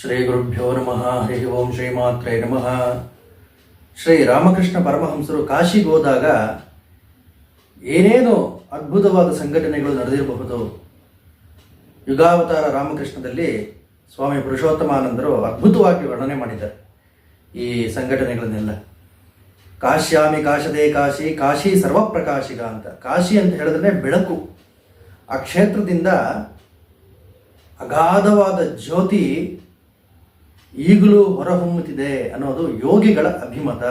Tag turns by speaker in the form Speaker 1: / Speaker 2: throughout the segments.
Speaker 1: ಶ್ರೀ ಗುರುಭ್ಯೋ ನಮಃ. ಹರಿ ಓಂ ಶ್ರೀ ಮಾತ್ರೇ ನಮಃ. ಶ್ರೀ ರಾಮಕೃಷ್ಣ ಪರಮಹಂಸರು ಕಾಶಿಗೆ ಹೋದಾಗ ಏನೇನು ಅದ್ಭುತವಾದ ಸಂಘಟನೆಗಳು ನಡೆದಿರಬಹುದು. ಯುಗಾವತಾರ ರಾಮಕೃಷ್ಣದಲ್ಲಿ ಸ್ವಾಮಿ ಪುರುಷೋತ್ತಮಾನಂದರು ಅದ್ಭುತವಾಗಿ ವರ್ಣನೆ ಮಾಡಿದ್ದಾರೆ ಈ ಸಂಘಟನೆಗಳನ್ನೆಲ್ಲ. ಕಾಶ್ಯಾಮಿ ಕಾಶದೇ ಕಾಶಿ ಕಾಶಿ ಸರ್ವಪ್ರಕಾಶಿಗ ಅಂತ. ಕಾಶಿ ಅಂತ ಹೇಳಿದ್ರೆ ಬೆಳಕು. ಆ ಕ್ಷೇತ್ರದಿಂದ ಅಗಾಧವಾದ ಜ್ಯೋತಿ ಈಗಲೂ ಹೊರಹೊಮ್ಮುತ್ತಿದೆ ಅನ್ನೋದು ಯೋಗಿಗಳ ಅಭಿಮತ.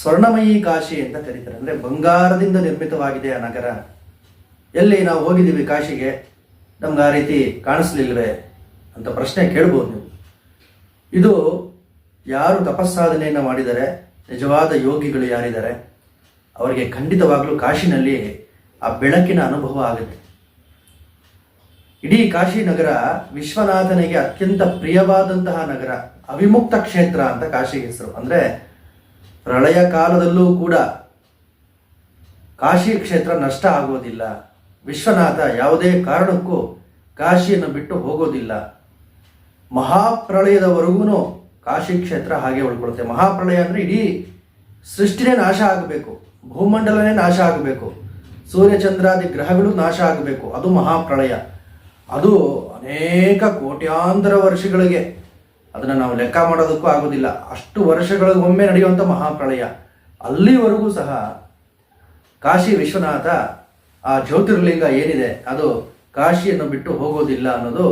Speaker 1: ಸ್ವರ್ಣಮಯಿ ಕಾಶಿ ಅಂತ ಕರೀತಾರೆ. ಅಂದರೆ ಬಂಗಾರದಿಂದ ನಿರ್ಮಿತವಾಗಿದೆ ಆ ನಗರ. ಎಲ್ಲಿ ನಾವು ಹೋಗಿದ್ದೀವಿ ಕಾಶಿಗೆ? ನಮ್ಗೆ ಆ ರೀತಿ ಕಾಣಿಸ್ಲಿಲ್ವೇ ಅಂತ ಪ್ರಶ್ನೆ ಕೇಳ್ಬೋದು ನೀವು. ಇದು ಯಾರು ತಪಸ್ಸಾಧನೆಯನ್ನು ಮಾಡಿದರೆ, ನಿಜವಾದ ಯೋಗಿಗಳು ಯಾರಿದ್ದಾರೆ, ಅವರಿಗೆ ಖಂಡಿತವಾಗಲೂ ಕಾಶಿನಲ್ಲಿ ಆ ಬೆಳಕಿನ ಅನುಭವ ಆಗುತ್ತೆ. ಇಡೀ ಕಾಶಿ ನಗರ ವಿಶ್ವನಾಥನಿಗೆ ಅತ್ಯಂತ ಪ್ರಿಯವಾದಂತಹ ನಗರ, ಅವಿಮುಕ್ತ ಕ್ಷೇತ್ರ ಅಂತ ಕಾಶಿ ಹೆಸರು. ಅಂದ್ರೆ ಪ್ರಳಯ ಕಾಲದಲ್ಲೂ ಕೂಡ ಕಾಶಿ ಕ್ಷೇತ್ರ ನಷ್ಟ ಆಗೋದಿಲ್ಲ. ವಿಶ್ವನಾಥ ಯಾವುದೇ ಕಾರಣಕ್ಕೂ ಕಾಶಿಯನ್ನು ಬಿಟ್ಟು ಹೋಗೋದಿಲ್ಲ. ಮಹಾಪ್ರಳಯದವರೆಗೂ ಕಾಶಿ ಕ್ಷೇತ್ರ ಹಾಗೆ ಉಳ್ಕೊಳುತ್ತೆ. ಮಹಾಪ್ರಳಯ ಅಂದ್ರೆ ಇಡೀ ಸೃಷ್ಟಿನೇ ನಾಶ ಆಗಬೇಕು. ಭೂಮಂಡಲನೇ ನಾಶ ಆಗಬೇಕು. ಸೂರ್ಯಚಂದ್ರಾದಿ ಗ್ರಹಗಳು ನಾಶ ಆಗಬೇಕು. ಅದು ಮಹಾಪ್ರಳಯ. ಅದು ಅನೇಕ ಕೋಟ್ಯಾಂತರ ವರ್ಷಗಳಿಗೆ ಅದನ್ನು ನಾವು ಲೆಕ್ಕ ಮಾಡೋದಕ್ಕೂ ಆಗೋದಿಲ್ಲ. ಅಷ್ಟು ವರ್ಷಗಳಿಗೊಮ್ಮೆ ನಡೆಯುವಂಥ ಮಹಾಪ್ರಳಯ. ಅಲ್ಲಿವರೆಗೂ ಸಹ ಕಾಶಿ ವಿಶ್ವನಾಥ ಆ ಜ್ಯೋತಿರ್ಲಿಂಗ ಏನಿದೆ, ಅದು ಕಾಶಿಯನ್ನು ಬಿಟ್ಟು ಹೋಗೋದಿಲ್ಲ ಅನ್ನೋದು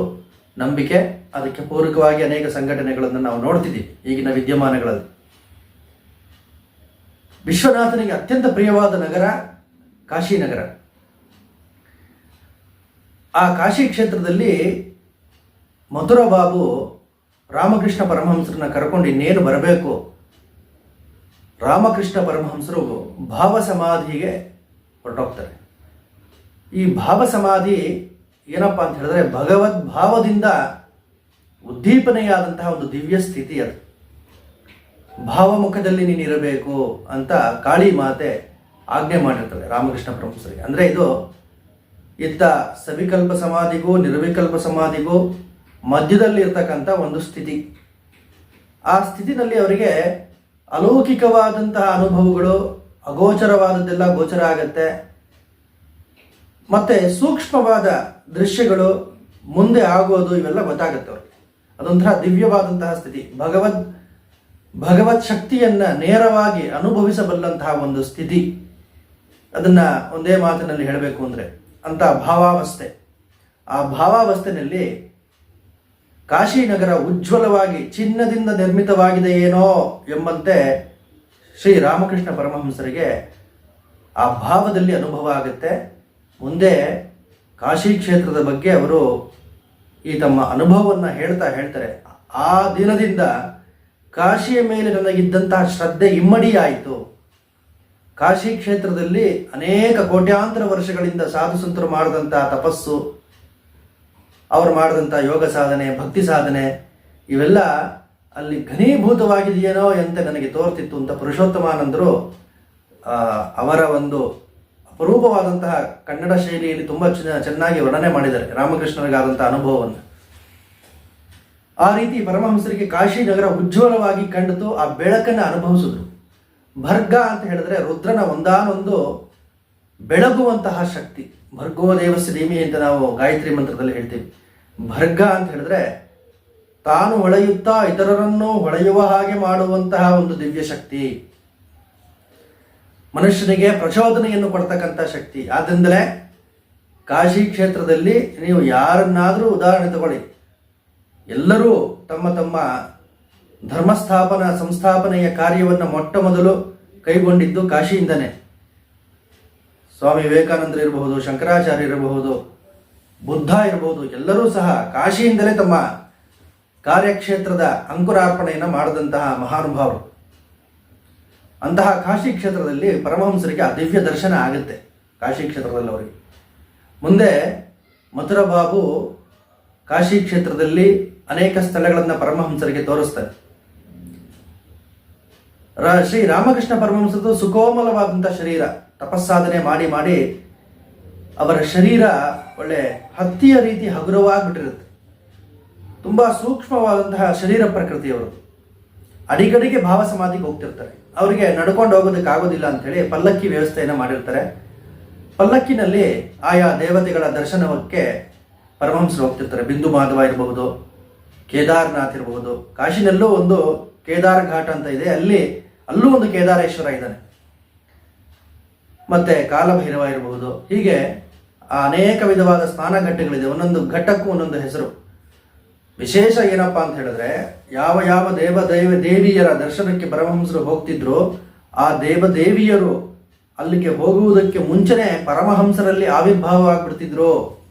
Speaker 1: ನಂಬಿಕೆ. ಅದಕ್ಕೆ ಪೂರಕವಾಗಿ ಅನೇಕ ಸಂಘಟನೆಗಳನ್ನು ನಾವು ನೋಡ್ತಿದ್ದೀವಿ ಈಗಿನ ವಿದ್ಯಮಾನಗಳಲ್ಲಿ. ವಿಶ್ವನಾಥನಿಗೆ ಅತ್ಯಂತ ಪ್ರಿಯವಾದ ನಗರ ಕಾಶಿ ನಗರ. ಆ ಕಾಶಿ ಕ್ಷೇತ್ರದಲ್ಲಿ ಮಧುರ ಬಾಬು ರಾಮಕೃಷ್ಣ ಪರಮಹಂಸರನ್ನ ಕರ್ಕೊಂಡು ಇನ್ನೇನು ಬರಬೇಕು? ರಾಮಕೃಷ್ಣ ಪರಮಹಂಸರು ಭಾವ ಸಮಾಧಿಗೆ ಹೊರಟೋಗ್ತಾರೆ. ಈ ಭಾವ ಸಮಾಧಿ ಏನಪ್ಪ ಅಂತ ಹೇಳಿದ್ರೆ ಭಗವದ್ ಭಾವದಿಂದ ಉದ್ದೀಪನೆಯಾದಂತಹ ಒಂದು ದಿವ್ಯ ಸ್ಥಿತಿ ಅದು. ಭಾವಮುಖದಲ್ಲಿ ನೀನಿರಬೇಕು ಅಂತ ಕಾಳಿ ಮಾತೆ ಆಜ್ಞೆ ಮಾಡಿರ್ತಾರೆ ರಾಮಕೃಷ್ಣ ಪರಮಹಂಸರಿಗೆ. ಅಂದರೆ ಇದು ಇತ್ತ ಸವಿಕಲ್ಪ ಸಮಾಧಿಗೂ, ನಿರ್ವಿಕಲ್ಪ ಸಮಾಧಿಗೂ ಮಧ್ಯದಲ್ಲಿ ಇರ್ತಕ್ಕಂಥ ಒಂದು ಸ್ಥಿತಿ. ಆ ಸ್ಥಿತಿನಲ್ಲಿ ಅವರಿಗೆ ಅಲೌಕಿಕವಾದಂತಹ ಅನುಭವಗಳು, ಅಗೋಚರವಾದದ್ದೆಲ್ಲ ಗೋಚರ ಆಗತ್ತೆ. ಮತ್ತೆ ಸೂಕ್ಷ್ಮವಾದ ದೃಶ್ಯಗಳು ಮುಂದೆ ಆಗೋದು ಇವೆಲ್ಲ ಗೊತ್ತಾಗುತ್ತೆ ಅವ್ರಿಗೆ. ಅದೊಂಥರ ದಿವ್ಯವಾದಂತಹ ಸ್ಥಿತಿ. ಭಗವದ್, ಭಗವತ್ ಶಕ್ತಿಯನ್ನ ನೇರವಾಗಿ ಅನುಭವಿಸಬಲ್ಲಂತಹ ಒಂದು ಸ್ಥಿತಿ. ಅದನ್ನ ಒಂದೇ ಮಾತಿನಲ್ಲಿ ಹೇಳಬೇಕು ಅಂದ್ರೆ ಅಂತ ಭಾವಾವಸ್ಥೆ. ಆ ಭಾವಾವಸ್ಥೆಯಲ್ಲಿ ಕಾಶಿ ನಗರ ಉಜ್ವಲವಾಗಿ, ಚಿನ್ನದಿಂದ ನಿರ್ಮಿತವಾಗಿದೆ ಏನೋ ಎಂಬಂತೆ ಶ್ರೀ ರಾಮಕೃಷ್ಣ ಪರಮಹಂಸರಿಗೆ ಆ ಭಾವದಲ್ಲಿ ಅನುಭವ ಆಗುತ್ತೆ. ಮುಂದೆ ಕಾಶಿ ಕ್ಷೇತ್ರದ ಬಗ್ಗೆ ಅವರು ಈ ತಮ್ಮ ಅನುಭವವನ್ನು ಹೇಳ್ತಾ ಹೇಳ್ತಾರೆ. ಆ ದಿನದಿಂದ ಕಾಶಿಯ ಮೇಲೆ ನನಗಿದ್ದಂತಹ ಶ್ರದ್ಧೆ ಇಮ್ಮಡಿಯಾಯಿತು. ಕಾಶಿ ಕ್ಷೇತ್ರದಲ್ಲಿ ಅನೇಕ ಕೋಟ್ಯಾಂತರ ವರ್ಷಗಳಿಂದ ಸಾಧು ಸಂತರು ಮಾಡಿದಂತಹ ತಪಸ್ಸು, ಅವರು ಮಾಡಿದಂಥ ಯೋಗ ಸಾಧನೆ, ಭಕ್ತಿ ಸಾಧನೆ, ಇವೆಲ್ಲ ಅಲ್ಲಿ ಘನೀಭೂತವಾಗಿದೆಯೇನೋ ಅಂತ ನನಗೆ ತೋರ್ತಿತ್ತು ಅಂತ ಪುರುಷೋತ್ತಮಾನಂದರು ಅವರ ಒಂದು ಅಪರೂಪವಾದಂತಹ ಕನ್ನಡ ಶೈಲಿಯಲ್ಲಿ ತುಂಬ ಚೆನ್ನ ಚೆನ್ನಾಗಿ ವರ್ಣನೆ ಮಾಡಿದ್ದಾರೆ ರಾಮಕೃಷ್ಣನಿಗಾದಂಥ ಅನುಭವವನ್ನು. ಆ ರೀತಿ ಪರಮಹಂಸರಿಗೆ ಕಾಶಿ ನಗರ ಉಜ್ವಲವಾಗಿ ಕಂಡಿತು ಆ ಬೆಳಕನ್ನು ಅನುಭವಿಸಿದ್ರು. ಭರ್ಗ ಅಂತ ಹೇಳಿದ್ರೆ ರುದ್ರನ ಒಂದಾನೊಂದು ಬೆಳಗುವಂತಹ ಶಕ್ತಿ. ಭರ್ಗೋ ದೇವಸ್ಯ ಧೀಮಿ ಅಂತ ನಾವು ಗಾಯತ್ರಿ ಮಂತ್ರದಲ್ಲಿ ಹೇಳ್ತೀವಿ. ಭರ್ಗ ಅಂತ ಹೇಳಿದ್ರೆ ತಾನು ಹೊಳೆಯುತ್ತಾ ಇತರರನ್ನು ಹೊಳೆಯುವ ಹಾಗೆ ಮಾಡುವಂತಹ ಒಂದು ದಿವ್ಯ ಶಕ್ತಿ. ಮನುಷ್ಯನಿಗೆ ಪ್ರಚೋದನೆಯನ್ನು ಕೊಡ್ತಕ್ಕಂಥ ಶಕ್ತಿ. ಆದ್ದರಿಂದಲೇ ಕಾಶಿ ಕ್ಷೇತ್ರದಲ್ಲಿ ನೀವು ಯಾರನ್ನಾದರೂ ಉದಾಹರಣೆ ತಗೊಳ್ಳಿ. ಎಲ್ಲರೂ ತಮ್ಮ ತಮ್ಮ ಧರ್ಮಸ್ಥಾಪನ ಸಂಸ್ಥಾಪನೆಯ ಕಾರ್ಯವನ್ನು ಮೊಟ್ಟ ಮೊದಲು ಕೈಗೊಂಡಿದ್ದು ಕಾಶಿಯಿಂದನೇ. ಸ್ವಾಮಿ ವಿವೇಕಾನಂದರು ಇರಬಹುದು ಶಂಕರಾಚಾರ್ಯ ಇರಬಹುದು, ಬುದ್ಧ ಇರಬಹುದು, ಎಲ್ಲರೂ ಸಹ ಕಾಶಿಯಿಂದಲೇ ತಮ್ಮ ಕಾರ್ಯಕ್ಷೇತ್ರದ ಅಂಕುರಾರ್ಪಣೆಯನ್ನು ಮಾಡಿದಂತಹ ಮಹಾನುಭಾವರು. ಅಂತಹ ಕಾಶಿ ಕ್ಷೇತ್ರದಲ್ಲಿ ಪರಮಹಂಸರಿಗೆ ದಿವ್ಯ ದರ್ಶನ ಆಗುತ್ತೆ, ಕಾಶಿ ಕ್ಷೇತ್ರದಲ್ಲಿ ಅವರಿಗೆ. ಮುಂದೆ ಮಥುರಾ ಬಾಬು ಕಾಶಿ ಕ್ಷೇತ್ರದಲ್ಲಿ ಅನೇಕ ಸ್ಥಳಗಳನ್ನು ಪರಮಹಂಸರಿಗೆ ತೋರಿಸ್ತಾರೆ. ಶ್ರೀ ರಾಮಕೃಷ್ಣ ಪರಮಹಂಸದ್ದು ಸುಕೋಮಲವಾದಂಥ ಶರೀರ. ತಪಸ್ಸಾಧನೆ ಮಾಡಿ ಮಾಡಿ ಅವರ ಶರೀರ ಒಳ್ಳೆ ಹತ್ತಿಯ ರೀತಿ ಹಗುರವಾಗಿಬಿಟ್ಟಿರುತ್ತೆ. ತುಂಬ ಸೂಕ್ಷ್ಮವಾದಂತಹ ಶರೀರ ಪ್ರಕೃತಿಯವರು ಅಡಿಗಡಿಗೆ ಭಾವ ಸಮಾಧಿಗೆ ಹೋಗ್ತಿರ್ತಾರೆ. ಅವರಿಗೆ ನಡ್ಕೊಂಡು ಹೋಗೋದಕ್ಕೆ ಆಗೋದಿಲ್ಲ ಅಂತೇಳಿ ಪಲ್ಲಕ್ಕಿ ವ್ಯವಸ್ಥೆಯನ್ನು ಮಾಡಿರ್ತಾರೆ. ಪಲ್ಲಕ್ಕಿನಲ್ಲಿ ಆಯಾ ದೇವತೆಗಳ ದರ್ಶನಕ್ಕೆ ಪರಮಹಂಸರು ಹೋಗ್ತಿರ್ತಾರೆ. ಬಿಂದು ಮಾಧವ ಇರಬಹುದು, ಕೇದಾರ್ನಾಥ್ ಇರಬಹುದು. ಕಾಶಿನಲ್ಲೂ ಒಂದು ಕೇದಾರ್ ಘಾಟ್ ಅಂತ ಇದೆ. ಅಲ್ಲಿ, ಅಲ್ಲೂ ಒಂದು ಕೇದಾರೇಶ್ವರ ಇದ್ದಾನೆ. ಮತ್ತೆ ಕಾಲಭೈರವ ಇರಬಹುದು. ಹೀಗೆ ಅನೇಕ ವಿಧವಾದ ಸ್ನಾನ ಘಟ್ಟಗಳಿದೆ ಒಂದೊಂದು ಘಟ್ಟಕ್ಕೂ ಒಂದೊಂದು ಹೆಸರು. ವಿಶೇಷ ಏನಪ್ಪಾ ಅಂತ ಹೇಳಿದ್ರೆ, ಯಾವ ಯಾವ ದೇವ ದೈವ ದೇವಿಯರ ದರ್ಶನಕ್ಕೆ ಪರಮಹಂಸರು ಹೋಗ್ತಿದ್ರು, ಆ ದೇವ ದೇವಿಯರು ಅಲ್ಲಿಗೆ ಹೋಗುವುದಕ್ಕೆ ಮುಂಚೆನೆ ಪರಮಹಂಸರಲ್ಲಿ ಆವಿರ್ಭಾವ ಆಗ್ಬಿಡ್ತಿದ್ರು,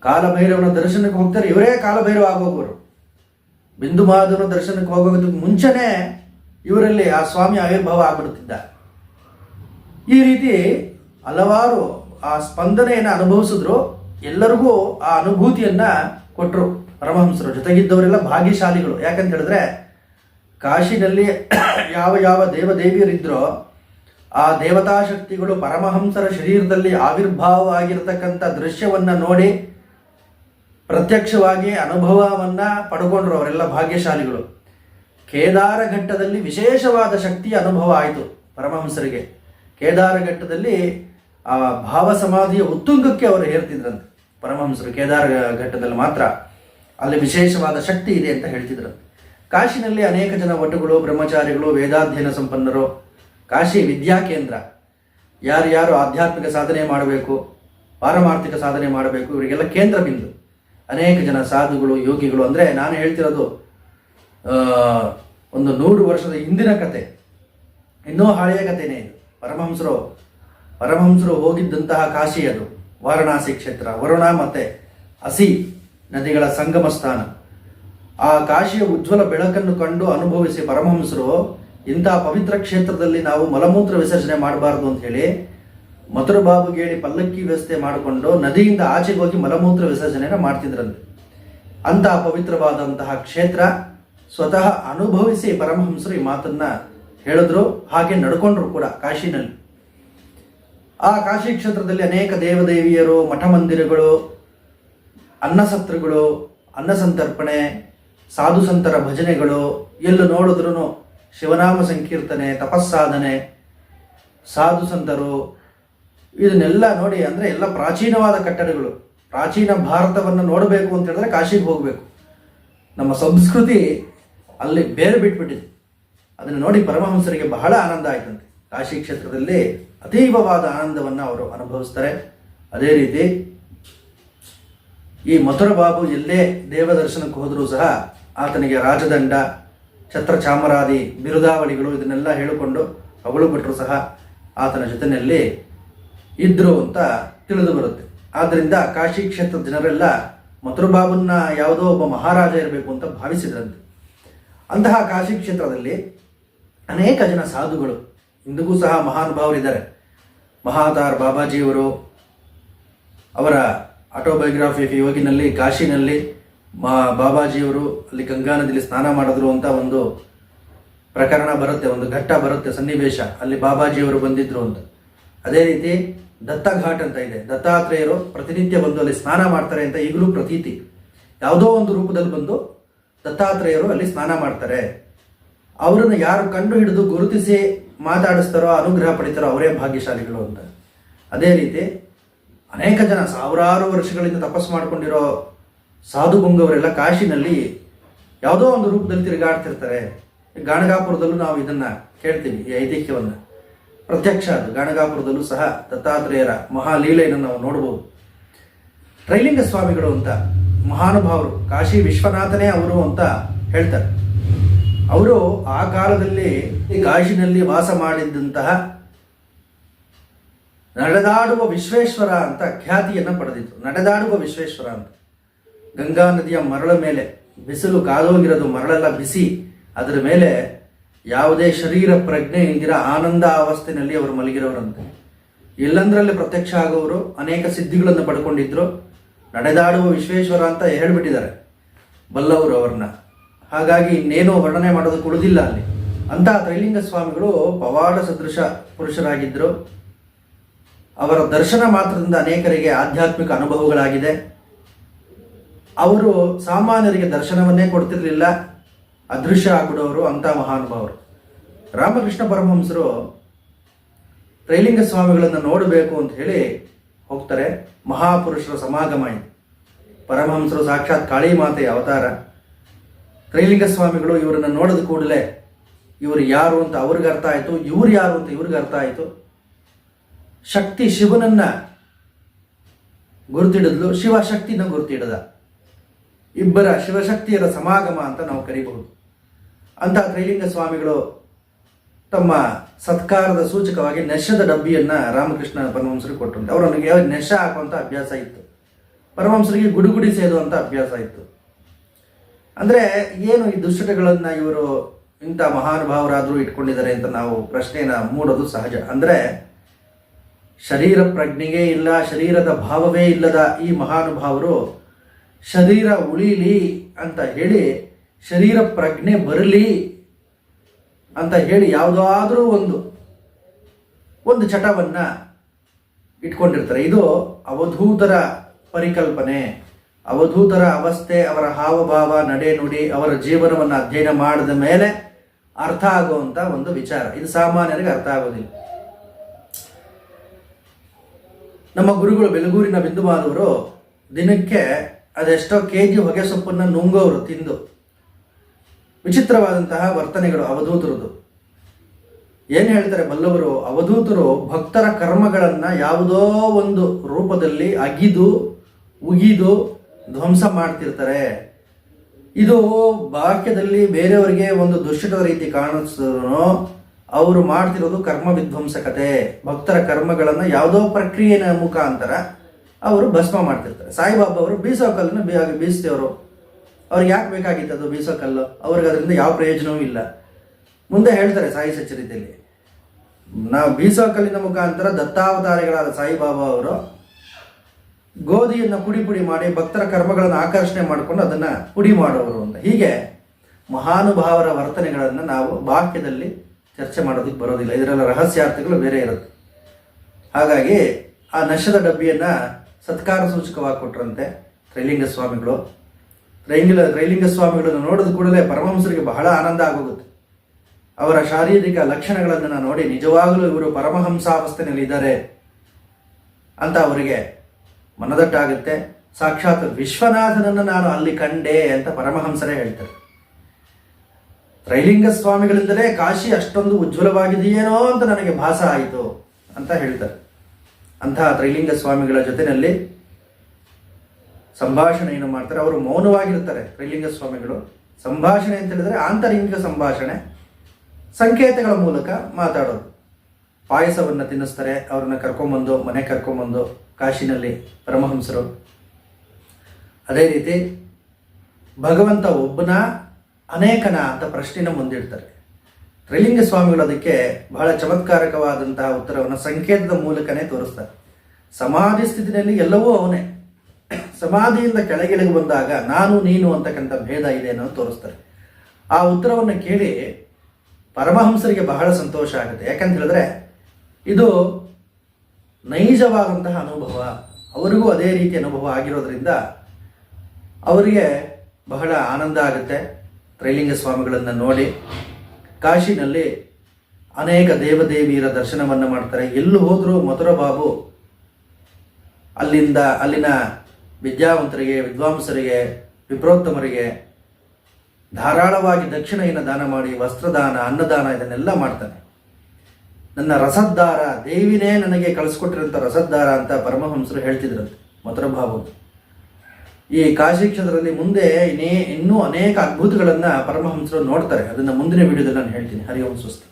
Speaker 1: ಕಾಲಭೈರವನ ದರ್ಶನಕ್ಕೆ ಹೋಗ್ತಾರೆ. ಇವರೇ ಕಾಲಭೈರವ ಆಗೋಗೋರು ಬಿಂದು ಮಹಾದೇವನ ದರ್ಶನಕ್ಕೆ ಹೋಗೋದಕ್ಕೆ ಮುಂಚೆನೇ ಇವರಲ್ಲಿ ಆ ಸ್ವಾಮಿ ಆವಿರ್ಭಾವ ಆಗ್ಬಿಡುತ್ತಿದ್ದ ಈ ರೀತಿ ಹಲವಾರು ಆ ಸ್ಪಂದನೆಯನ್ನು ಅನುಭವಿಸಿದ್ರು. ಎಲ್ಲರಿಗೂ ಆ ಅನುಭೂತಿಯನ್ನ ಕೊಟ್ಟರು ಪರಮಹಂಸರು. ಜೊತೆಗಿದ್ದವರೆಲ್ಲ ಭಾಗ್ಯಶಾಲಿಗಳು. ಯಾಕಂತ ಹೇಳಿದ್ರೆ ಕಾಶಿನಲ್ಲಿ ಯಾವ ಯಾವ ದೇವದೇವಿಯರಿದ್ರೋ ಆ ದೇವತಾ ಶಕ್ತಿಗಳು ಪರಮಹಂಸರ ಶರೀರದಲ್ಲಿ ಆವಿರ್ಭಾವ ಆಗಿರತಕ್ಕಂಥ ದೃಶ್ಯವನ್ನ ನೋಡಿ ಪ್ರತ್ಯಕ್ಷವಾಗಿ ಅನುಭವವನ್ನ ಪಡ್ಕೊಂಡ್ರು ಅವರೆಲ್ಲ ಭಾಗ್ಯಶಾಲಿಗಳು. ಕೇದಾರ ಘಟ್ಟದಲ್ಲಿ ವಿಶೇಷವಾದ ಶಕ್ತಿಯ ಅನುಭವ ಆಯಿತು ಪರಮಹಂಸರಿಗೆ. ಕೇದಾರ ಘಟ್ಟದಲ್ಲಿ ಆ ಭಾವ ಸಮಾಧಿಯ ಉತ್ತುಂಗಕ್ಕೆ ಅವರು ಹೇರ್ತಿದ್ರಂತೆ. ಪರಮಹಂಸರು ಕೇದಾರ ಘಟ್ಟದಲ್ಲಿ ಮಾತ್ರ ಅಲ್ಲಿ ವಿಶೇಷವಾದ ಶಕ್ತಿ ಇದೆ ಅಂತ ಹೇಳ್ತಿದ್ರಂತೆ. ಕಾಶಿನಲ್ಲಿ ಅನೇಕ ಜನ ವಟುಗಳು, ಬ್ರಹ್ಮಚಾರಿಗಳು, ವೇದಾಧ್ಯಯನ ಸಂಪನ್ನರು, ಕಾಶಿ ವಿದ್ಯಾ ಕೇಂದ್ರ. ಯಾರ್ಯಾರು ಆಧ್ಯಾತ್ಮಿಕ ಸಾಧನೆ ಮಾಡಬೇಕು, ಪಾರಮಾರ್ಥಿಕ ಸಾಧನೆ ಮಾಡಬೇಕು, ಇವರಿಗೆಲ್ಲ ಕೇಂದ್ರ ಬಿಂದು. ಅನೇಕ ಜನ ಸಾಧುಗಳು, ಯೋಗಿಗಳು, ಅಂದರೆ ನಾನು ಹೇಳ್ತಿರೋದು ಒಂದು ನೂರು ವರ್ಷದ ಹಿಂದಿನ ಕತೆ. ಇನ್ನೂ ಹಳೆಯ ಕಥೆನೇ ಇದು. ಪರಮಹಂಸರು ಪರಮಹಂಸರು ಹೋಗಿದ್ದಂತಹ ಕಾಶಿ ಅದು. ವಾರಣಾಸಿ ಕ್ಷೇತ್ರ, ವರುಣ ಮತ್ತೆ ಹಸಿ ನದಿಗಳ ಸಂಗಮ ಸ್ಥಾನ. ಆ ಕಾಶಿಯ ಉಜ್ವಲ ಬೆಳಕನ್ನು ಕಂಡು ಅನುಭವಿಸಿ ಪರಮಹಂಸರು ಇಂತಹ ಪವಿತ್ರ ಕ್ಷೇತ್ರದಲ್ಲಿ ನಾವು ಮಲಮೂತ್ರ ವಿಸರ್ಜನೆ ಮಾಡಬಾರದು ಅಂತ ಹೇಳಿ ಮಧುರ ಬಾಬುಗೇಳಿ ಪಲ್ಲಕ್ಕಿ ವ್ಯವಸ್ಥೆ ಮಾಡಿಕೊಂಡು ನದಿಯಿಂದ ಆಚೆಗೆ ಹೋಗಿ ಮಲಮೂತ್ರ ವಿಸರ್ಜನೆಯನ್ನು ಮಾಡ್ತಿದ್ರಂತೆ. ಅಂತಹ ಪವಿತ್ರವಾದಂತಹ ಕ್ಷೇತ್ರ ಸ್ವತಃ ಅನುಭವಿಸಿ ಪರಮಹಂಸರು ಈ ಮಾತನ್ನ ಹೇಳಿದ್ರು, ಹಾಗೆ ನಡ್ಕೊಂಡ್ರು ಕೂಡ ಕಾಶಿನಲ್ಲಿ. ಆ ಕಾಶಿ ಕ್ಷೇತ್ರದಲ್ಲಿ ಅನೇಕ ದೇವದೇವಿಯರು ಮಠ ಮಂದಿರಗಳು ಅನ್ನಸತ್ರಗಳು, ಅನ್ನಸಂತರ್ಪಣೆ ಸಾಧು ಸಂತರ ಭಜನೆಗಳು, ಎಲ್ಲ ನೋಡಿದ್ರು ಶಿವನಾಮ ಸಂಕೀರ್ತನೆ, ತಪಸ್ಸಾಧನೆ ಸಾಧು ಸಂತರು ಇದನ್ನೆಲ್ಲ ನೋಡಿ, ಅಂದರೆ ಎಲ್ಲ ಪ್ರಾಚೀನವಾದ ಕಟ್ಟಡಗಳು. ಪ್ರಾಚೀನ ಭಾರತವನ್ನು ನೋಡಬೇಕು ಅಂತ ಹೇಳಿದ್ರೆ ಕಾಶಿಗೆ ಹೋಗಬೇಕು. ನಮ್ಮ ಸಂಸ್ಕೃತಿ ಅಲ್ಲಿ ಬೇರೆ ಬಿಟ್ಬಿಟ್ಟಿದೆ. ಅದನ್ನು ನೋಡಿ ಪರಮಹಂಸರಿಗೆ ಬಹಳ ಆನಂದ ಆಯ್ತಂತೆ. ಕಾಶಿ ಕ್ಷೇತ್ರದಲ್ಲಿ ಅತೀವವಾದ ಆನಂದವನ್ನು ಅವರು ಅನುಭವಿಸ್ತಾರೆ. ಅದೇ ರೀತಿ ಈ ಮಥುರ ಬಾಬು ಎಲ್ಲೇ ದೇವ ದರ್ಶನಕ್ಕೆ ಹೋದರೂ ಸಹ ಆತನಿಗೆ ರಾಜದಂಡ, ಛತ್ರ ಚಾಮರಾದಿ, ಬಿರುದಾವಳಿಗಳು ಇದನ್ನೆಲ್ಲ ಹೇಳಿಕೊಂಡು ಅವಳು ಕೊಟ್ಟರು ಸಹ ಆತನ ಜೊತೆಯಲ್ಲಿ ಇದ್ರು ಅಂತ ತಿಳಿದು ಬರುತ್ತೆ. ಆದ್ದರಿಂದ ಕಾಶಿ ಕ್ಷೇತ್ರದ ಜನರೆಲ್ಲ ಮಥುರಬಾಬನ್ನ ಯಾವುದೋ ಒಬ್ಬ ಮಹಾರಾಜ ಇರಬೇಕು ಅಂತ ಭಾವಿಸಿದ್ರಂತೆ. ಅಂತಹ ಕಾಶಿ ಕ್ಷೇತ್ರದಲ್ಲಿ ಅನೇಕ ಜನ ಸಾಧುಗಳು, ಇಂದಿಗೂ ಸಹ ಮಹಾನುಭಾವರಿದ್ದಾರೆ. ಮಹಾತಾರ್ ಬಾಬಾಜಿಯವರು, ಅವರ ಆಟೋಬಯೋಗ್ರಾಫಿ ಯೋಗಿನಲ್ಲಿ, ಕಾಶಿನಲ್ಲಿ ಮಾ ಬಾಬಾಜಿಯವರು ಅಲ್ಲಿ ಗಂಗಾ ನದಿಯಲ್ಲಿ ಸ್ನಾನ ಮಾಡಿದ್ರು ಅಂತ ಒಂದು ಪ್ರಕರಣ ಬರುತ್ತೆ, ಒಂದು ಘಟ್ಟ ಬರುತ್ತೆ, ಸನ್ನಿವೇಶ. ಅಲ್ಲಿ ಬಾಬಾಜಿಯವರು ಬಂದಿದ್ರು ಅಂತ. ಅದೇ ರೀತಿ ದತ್ತಘಾಟ್ ಅಂತ ಇದೆ. ದತ್ತಾತ್ರೇಯರು ಪ್ರತಿನಿತ್ಯ ಬಂದು ಅಲ್ಲಿ ಸ್ನಾನ ಮಾಡ್ತಾರೆ ಅಂತ ಈಗಲೂ ಪ್ರತೀತಿ. ಯಾವುದೋ ಒಂದು ರೂಪದಲ್ಲಿ ಬಂದು ದತ್ತಾತ್ರೇಯರು ಅಲ್ಲಿ ಸ್ನಾನ ಮಾಡ್ತಾರೆ. ಅವರನ್ನು ಯಾರು ಕಂಡು ಹಿಡಿದು ಗುರುತಿಸಿ ಮಾತಾಡಿಸ್ತಾರೋ, ಅನುಗ್ರಹ ಪಡಿತಾರೋ ಅವರೇ ಭಾಗ್ಯಶಾಲಿಗಳು ಅಂತ. ಅದೇ ರೀತಿ ಅನೇಕ ಜನ ಸಾವಿರಾರು ವರ್ಷಗಳಿಂದ ತಪಸ್ಸು ಮಾಡಿಕೊಂಡಿರೋ ಸಾಧು ಗುಂಗವರೆಲ್ಲ ಕಾಶಿನಲ್ಲಿ ಯಾವುದೋ ಒಂದು ರೂಪದಲ್ಲಿ ತಿರುಗಾಡ್ತಿರ್ತಾರೆ. ಗಾಣಗಾಪುರದಲ್ಲೂ ನಾವು ಇದನ್ನ ಕೇಳ್ತೀವಿ, ಈ ಐತಿಹ್ಯವನ್ನ. ಪ್ರತ್ಯಕ್ಷ ಅದು. ಗಾಣಗಾಪುರದಲ್ಲೂ ಸಹ ದತ್ತಾತ್ರೇಯರ ಮಹಾಲೀಲೆಯನ್ನು ನಾವು ನೋಡಬಹುದು. ತ್ರೈಲಿಂಗ ಸ್ವಾಮಿಗಳು ಅಂತ ಮಹಾನುಭಾವರು ಕಾಶಿ ವಿಶ್ವನಾಥನೇ ಅವರು ಅಂತ ಹೇಳ್ತಾರೆ. ಅವರು ಆ ಕಾಲದಲ್ಲಿ ಕಾಶಿನಲ್ಲಿ ವಾಸ ಮಾಡಿದ್ದಂತಹ ನಡೆದಾಡುವ ವಿಶ್ವೇಶ್ವರ ಅಂತ ಖ್ಯಾತಿಯನ್ನು ಪಡೆದಿತ್ತು. ನಡೆದಾಡುವ ವಿಶ್ವೇಶ್ವರ ಅಂತ. ಗಂಗಾ ನದಿಯ ಮರಳ ಮೇಲೆ ಬಿಸಿಲು ಕಾಲೋಗಿರೋದು ಮರಳೆಲ್ಲ ಬಿಸಿ. ಅದರ ಮೇಲೆ ಯಾವುದೇ ಶರೀರ ಪ್ರಜ್ಞೆ ಇಲ್ದಿರ ಆನಂದ ಅವಸ್ಥೆಯಲ್ಲಿ ಅವರು ಮಲಗಿರೋರಂತೆ. ಎಲ್ಲಂದ್ರಲ್ಲಿ ಪ್ರತ್ಯಕ್ಷ ಆಗೋರು ಅನೇಕ ಸಿದ್ಧಿಗಳನ್ನು ಪಡ್ಕೊಂಡಿದ್ರು. ನಡೆದಾಡುವ ವಿಶ್ವೇಶ್ವರ ಅಂತ ಹೇಳ್ಬಿಟ್ಟಿದ್ದಾರೆ ಬಲ್ಲವರು ಅವ್ರನ್ನ. ಹಾಗಾಗಿ ಇನ್ನೇನು ವರ್ಣನೆ ಮಾಡೋದು ಉಳಿದಿಲ್ಲ ಅಲ್ಲಿ. ಅಂತಹ ತ್ರೈಲಿಂಗ ಸ್ವಾಮಿಗಳು ಪವಾಡ ಸದೃಶ ಪುರುಷರಾಗಿದ್ದರು ಅವರ ದರ್ಶನ ಮಾತ್ರದಿಂದ ಅನೇಕರಿಗೆ ಆಧ್ಯಾತ್ಮಿಕ ಅನುಭವಗಳಾಗಿದೆ. ಅವರು ಸಾಮಾನ್ಯರಿಗೆ ದರ್ಶನವನ್ನೇ ಕೊಡ್ತಿರ್ಲಿಲ್ಲ. ಅದೃಶ್ಯ ಆಗ್ಬಿಡೋರು ಅಂತ ಮಹಾನುಭಾವರು. ರಾಮಕೃಷ್ಣ ಪರಮಹಂಸರು ತ್ರೈಲಿಂಗ ಸ್ವಾಮಿಗಳನ್ನು ನೋಡಬೇಕು ಅಂತ ಹೇಳಿ ಹೋಗ್ತಾರೆ. ಮಹಾಪುರುಷರ ಸಮಾಗಮ ಇದು. ಪರಮಹಂಸರು ಸಾಕ್ಷಾತ್ ಕಾಳಿ ಮಾತೆಯ ಅವತಾರ. ತ್ರೈಲಿಂಗ ಸ್ವಾಮಿಗಳು ಇವರನ್ನು ನೋಡಿದ ಕೂಡಲೇ ಇವರು ಯಾರು ಅಂತ ಅವ್ರಿಗೆ ಅರ್ಥ ಆಯಿತು, ಇವ್ರು ಯಾರು ಅಂತ ಇವ್ರಿಗೆ ಅರ್ಥ ಆಯಿತು. ಶಕ್ತಿ ಶಿವನನ್ನ ಗುರುತಿಡಿದ್ಲು ಶಿವಶಕ್ತಿಯನ್ನು ಶಕ್ತಿನ ಗುರುತಿಡದ. ಇಬ್ಬರ ಶಿವಶಕ್ತಿಯರ ಸಮಾಗಮ ಅಂತ ನಾವು ಕರಿಬಹುದು. ಅಂತ ತ್ರೈಲಿಂಗ ಸ್ವಾಮಿಗಳು ತಮ್ಮ ಸತ್ಕಾರದ ಸೂಚಕವಾಗಿ ನೆಶದ ಡಬ್ಬಿಯನ್ನ ರಾಮಕೃಷ್ಣ ಪರಮಹಂಸರಿಗೆ ಕೊಟ್ಟರು ಅವರೊಂದಿಗೆ ನೆಶ ಹಾಕುವಂತ ಅಭ್ಯಾಸ ಇತ್ತು. ಪರಮಹಂಸರಿಗೆ ಗುಡುಗುಡಿ ಸೇದುವಂತ ಅಭ್ಯಾಸ ಇತ್ತು. ಅಂದ್ರೆ ಏನು ಈ ದುಷ್ಟತೆಗಳನ್ನ ಇವರು ಇಂಥ ಮಹಾನುಭಾವರಾದರೂ ಇಟ್ಕೊಂಡಿದ್ದಾರೆ ಅಂತ ನಾವು ಪ್ರಶ್ನೆನ ಮೂಡೋದು ಸಹಜ. ಅಂದ್ರೆ ಶರೀರ ಪ್ರಜ್ಞೆಗೆ ಇಲ್ಲ, ಶರೀರದ ಭಾವವೇ ಇಲ್ಲದ ಈ ಮಹಾನುಭಾವರು ಶರೀರ ಉಳಿಲಿ ಅಂತ ಹೇಳಿ ಶರೀರ ಪ್ರಜ್ಞೆ ಬರಲಿ ಅಂತ ಹೇಳಿ ಯಾವುದಾದ್ರೂ ಒಂದು ಒಂದು ಚಟವನ್ನು ಇಟ್ಕೊಂಡಿರ್ತಾರೆ. ಇದು ಅವಧೂತರ ಪರಿಕಲ್ಪನೆ. ಅವಧೂತರ ಅವಸ್ಥೆ, ಅವರ ಹಾವಭಾವ, ನಡೆ ನುಡಿ, ಅವರ ಜೀವನವನ್ನು ಅಧ್ಯಯನ ಮಾಡಿದ ಮೇಲೆ ಅರ್ಥ ಆಗುವಂತ ಒಂದು ವಿಚಾರ. ಇದು ಸಾಮಾನ್ಯರಿಗೆ ಅರ್ಥ ಆಗೋದಿಲ್ಲ. ನಮ್ಮ ಗುರುಗಳು ಬೆಲಗೂರಿನ ಬಿಂದುಮಾದವರು ದಿನಕ್ಕೆ ಅದೆಷ್ಟೋ ಕೆ ಜಿ ಹೊಗೆ ಸೊಪ್ಪನ್ನು ನುಂಗೋರು ತಿಂದು. ವಿಚಿತ್ರವಾದಂತಹ ವರ್ತನೆಗಳು ಅವಧೂತರದು. ಏನು ಹೇಳ್ತಾರೆ ಬಲ್ಲವರು? ಅವಧೂತರು ಭಕ್ತರ ಕರ್ಮಗಳನ್ನು ಯಾವುದೋ ಒಂದು ರೂಪದಲ್ಲಿ ಅಗಿದು, ಉಗಿದು ಧ್ವಂಸ ಮಾಡ್ತಿರ್ತಾರೆ. ಇದು ವಾಕ್ಯದಲ್ಲಿ ಬೇರೆಯವರಿಗೆ ಒಂದು ದುಶ್ಚಿತ ರೀತಿ ಕಾಣಿಸಿದ್ರು ಅವರು ಮಾಡ್ತಿರೋದು ಕರ್ಮ ವಿಧ್ವಂಸಕತೆ. ಭಕ್ತರ ಕರ್ಮಗಳನ್ನು ಯಾವುದೋ ಪ್ರಕ್ರಿಯೆಯ ಮುಖಾಂತರ ಅವರು ಭಸ್ಮ ಮಾಡ್ತಿರ್ತಾರೆ. ಸಾಯಿಬಾಬಾ ಅವರು ಬೀಸೋ ಕಲ್ಲನ್ನು ಬೀ- ಬೀಸ್ತಿಯವರು ಅವ್ರಿಗೆ ಯಾಕೆ ಬೇಕಾಗಿತ್ತು ಅದು ಬೀಸೋ ಕಲ್ಲು ಅವ್ರಿಗೆ ಅದರಿಂದ ಯಾವ ಪ್ರಯೋಜನವೂ ಇಲ್ಲ. ಮುಂದೆ ಹೇಳ್ತಾರೆ ಸಾಯಿ ಸಚ್ಚರಿತೆಯಲ್ಲಿ. ನಾವು ಬೀಸೋ ಕಲ್ಲಿನ ಮುಖಾಂತರ ದತ್ತಾವತಾರಿಗಳಾದ ಸಾಯಿಬಾಬಾ ಅವರು ಗೋಧಿಯನ್ನು ಪುಡಿ ಪುಡಿ ಮಾಡಿ ಭಕ್ತರ ಕರ್ಮಗಳನ್ನು ಆಕರ್ಷಣೆ ಮಾಡಿಕೊಂಡು ಅದನ್ನ ಪುಡಿ ಮಾಡೋರು ಅಂತ. ಹೀಗೆ ಮಹಾನುಭಾವರ ವರ್ತನೆಗಳನ್ನು ನಾವು ವಾಕ್ಯದಲ್ಲಿ ಚರ್ಚೆ ಮಾಡೋದಕ್ಕೆ ಬರೋದಿಲ್ಲ. ಇದರೆಲ್ಲ ರಹಸ್ಯಾರ್ಥಗಳು ಬೇರೆ ಇರುತ್ತೆ. ಹಾಗಾಗಿ ಆ ನಶದ ಡಬ್ಬಿಯನ್ನ ಸತ್ಕಾರ ಸೂಚಕವಾಗಿ ಕೊಟ್ಟರಂತೆ ತ್ರಿಲಿಂಗ ಸ್ವಾಮಿಗಳು. ತ್ರೈಂಗಿಲ ರೈಲಿಂಗ ಸ್ವಾಮಿಗಳನ್ನು ನೋಡಿದ ಕೂಡಲೇ ಪರಮಹಂಸರಿಗೆ ಬಹಳ ಆನಂದ ಆಗೋಗುತ್ತೆ. ಅವರ ಶಾರೀರಿಕ ಲಕ್ಷಣಗಳನ್ನು ನೋಡಿ ನಿಜವಾಗಲೂ ಇವರು ಪರಮಹಂಸಾವಸ್ಥೆಯಲ್ಲಿ ಇದ್ದಾರೆ ಅಂತ ಅವರಿಗೆ ಮನದಟ್ಟಾಗುತ್ತೆ. ಸಾಕ್ಷಾತ್ ವಿಶ್ವನಾಥನನ್ನು ನಾನು ಅಲ್ಲಿ ಕಂಡೆ ಅಂತ ಪರಮಹಂಸರೇ ಹೇಳ್ತಾರೆ. ತ್ರೈಲಿಂಗ ಸ್ವಾಮಿಗಳಿಂದಲೇ ಕಾಶಿ ಅಷ್ಟೊಂದು ಉಜ್ವಲವಾಗಿದೆಯೇನೋ ಅಂತ ನನಗೆ ಭಾಸ ಆಯಿತು ಅಂತ ಹೇಳ್ತಾರೆ. ಅಂತಹ ತ್ರೈಲಿಂಗ ಸ್ವಾಮಿಗಳ ಜೊತೆಯಲ್ಲಿ ಸಂಭಾಷಣೆಯನ್ನು ಮಾಡ್ತಾರೆ? ಅವರು ಮೌನವಾಗಿರ್ತಾರೆ ತ್ರೈಲಿಂಗ ಸ್ವಾಮಿಗಳು ಸಂಭಾಷಣೆ ಅಂತ ಹೇಳಿದ್ರೆ ಆಂತರಿಂಗಿಕ ಸಂಭಾಷಣೆ, ಸಂಕೇತಗಳ ಮೂಲಕ ಮಾತಾಡೋದು. ಪಾಯಸವನ್ನು ತಿನ್ನಿಸ್ತಾರೆ, ಅವ್ರನ್ನ ಕರ್ಕೊಂಬಂದು, ಮನೆ ಕರ್ಕೊಂಬಂದು, ಕಾಶಿನಲ್ಲಿ ಪರಮಹಂಸರು. ಅದೇ ರೀತಿ ಭಗವಂತ ಒಬ್ಬನ ಅನೇಕನ ಅಂತ ಪ್ರಶ್ನೆಯನ್ನು ಮುಂದಿಡ್ತಾರೆ. ತ್ರಿಲಿಂಗ ಸ್ವಾಮಿಗಳು ಅದಕ್ಕೆ ಬಹಳ ಚಮತ್ಕಾರಕವಾದಂತಹ ಉತ್ತರವನ್ನು ಸಂಕೇತದ ಮೂಲಕನೇ ತೋರಿಸ್ತಾರೆ. ಸಮಾಧಿ ಸ್ಥಿತಿಯಲ್ಲಿ ಎಲ್ಲವೂ ಅವನೇ. ಸಮಾಧಿಯಿಂದ ಕೆಳಗಿಳಿಗೆ ಬಂದಾಗ ನಾನು, ನೀನು ಅಂತಕ್ಕಂಥ ಭೇದ ಇದೆ ಅನ್ನೋದು ತೋರಿಸ್ತಾರೆ. ಆ ಉತ್ತರವನ್ನು ಕೇಳಿ ಪರಮಹಂಸರಿಗೆ ಬಹಳ ಸಂತೋಷ ಆಗುತ್ತೆ. ಯಾಕಂತ ಹೇಳಿದ್ರೆ ಇದು ನೈಜವಾದಂತಹ ಅನುಭವ, ಅವರಿಗೂ ಅದೇ ರೀತಿ ಅನುಭವ ಆಗಿರೋದ್ರಿಂದ ಅವರಿಗೆ ಬಹಳ ಆನಂದ ಆಗುತ್ತೆ. ತ್ರೈಲಿಂಗ ಸ್ವಾಮಿಗಳನ್ನು ನೋಡಿ, ಕಾಶಿನಲ್ಲಿ ಅನೇಕ ದೇವದೇವಿಯರ ದರ್ಶನವನ್ನು ಮಾಡ್ತಾರೆ. ಎಲ್ಲೂ ಹೋದರೂ ಮಧುರ ಬಾಬು ಅಲ್ಲಿಂದ, ಅಲ್ಲಿನ ವಿದ್ಯಾವಂತರಿಗೆ, ವಿದ್ವಾಂಸರಿಗೆ, ವಿಪ್ರೋತ್ತಮರಿಗೆ ಧಾರಾಳವಾಗಿ ದಕ್ಷಿಣೆಯನ್ನು ದಾನ ಮಾಡಿ, ವಸ್ತ್ರದಾನ, ಅನ್ನದಾನ ಇದನ್ನೆಲ್ಲ ಮಾಡ್ತಾನೆ. ನನ್ನ ರಸದ್ದಾರ ದೇವಿನೇ ನನಗೆ ಕಳಿಸ್ಕೊಟ್ಟಿರೋಂಥ ರಸದ್ದಾರ ಅಂತ ಪರಮಹಂಸರು ಹೇಳ್ತಿದ್ರಂತೆ ಮಧುರಭಾವ ಈ ಕಾಶಿ ಕ್ಷೇತ್ರದಲ್ಲಿ ಮುಂದೆ ಇನ್ನೇ ಇನ್ನೂ ಅನೇಕ ಅದ್ಭುತಗಳನ್ನು ಪರಮಹಂಸರು ನೋಡ್ತಾರೆ. ಅದನ್ನ ಮುಂದಿನ ವಿಡಿಯೋದಲ್ಲಿ ನಾನು ಹೇಳ್ತೀನಿ. ಹರಿ ಓಂ ಸ್ವಸ್ತಿ